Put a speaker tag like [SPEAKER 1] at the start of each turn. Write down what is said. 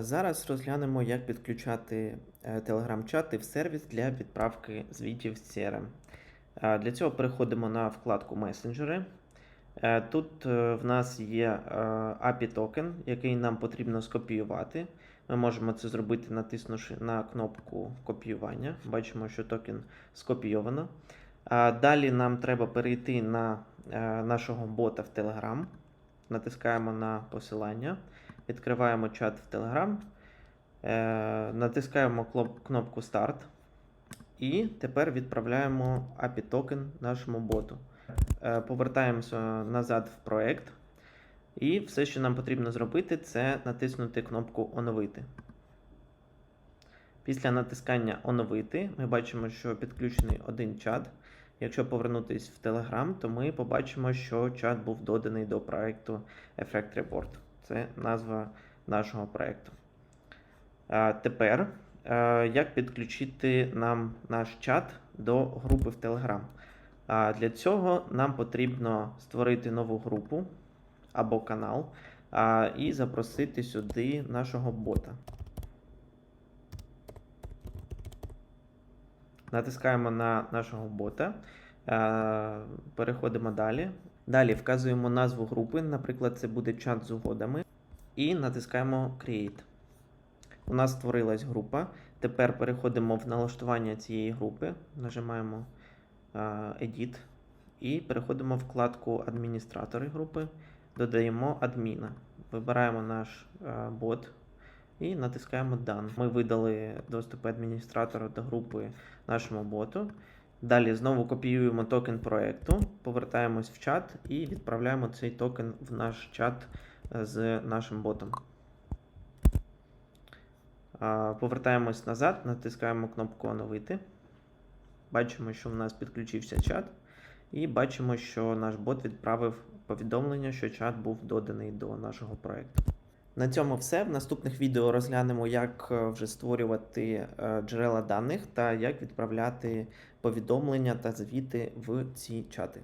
[SPEAKER 1] Зараз розглянемо, як підключати е, телеграм-чати в сервіс для відправки звітів з CRM. Е, Для цього переходимо на вкладку Месенджери. Е, Тут е, в нас є е, API токен, який нам потрібно скопіювати. Ми можемо це зробити, натиснувши на кнопку копіювання. Бачимо, що токен скопійовано. Далі нам треба перейти на е, нашого бота в Telegram. Натискаємо на посилання, відкриваємо чат в Telegram, е, натискаємо кнопку Start. І тепер відправляємо API токен нашому боту. Е, Повертаємося назад в проект. І все, що нам потрібно зробити, це натиснути кнопку Оновити. Після натискання Оновити ми бачимо, що підключений один чат. Якщо повернутися в Telegram, то ми побачимо, що чат був доданий до проекту Effect Report. Це назва нашого проекту. А тепер, як підключити нам наш чат до групи в Telegram? А для цього нам потрібно створити нову групу або канал а, і запросити сюди нашого бота. Натискаємо на нашого бота, е, переходимо далі. Далі вказуємо назву групи, наприклад, це буде чат з угодами, і натискаємо Create. У нас створилась група. Тепер переходимо в налаштування цієї групи, нажимаємо е, Edit і переходимо в вкладку Адміністратори групи, додаємо адміна. Вибираємо наш е, бот і натискаємо Done. Ми видали доступ адміністратора до групи нашому боту. Далі знову копіюємо токен проекту, повертаємось в чат і відправляємо цей токен в наш чат е, з нашим ботом. Повертаємось назад, натискаємо кнопку Оновити. Бачимо, що в нас підключився чат. І бачимо, що наш бот відправив повідомлення, що чат був доданий до нашого проекту. На цьому все. В наступних відео розглянемо, як е, вже створювати е, джерела даних та як відправляти повідомлення та звіти в ці чати.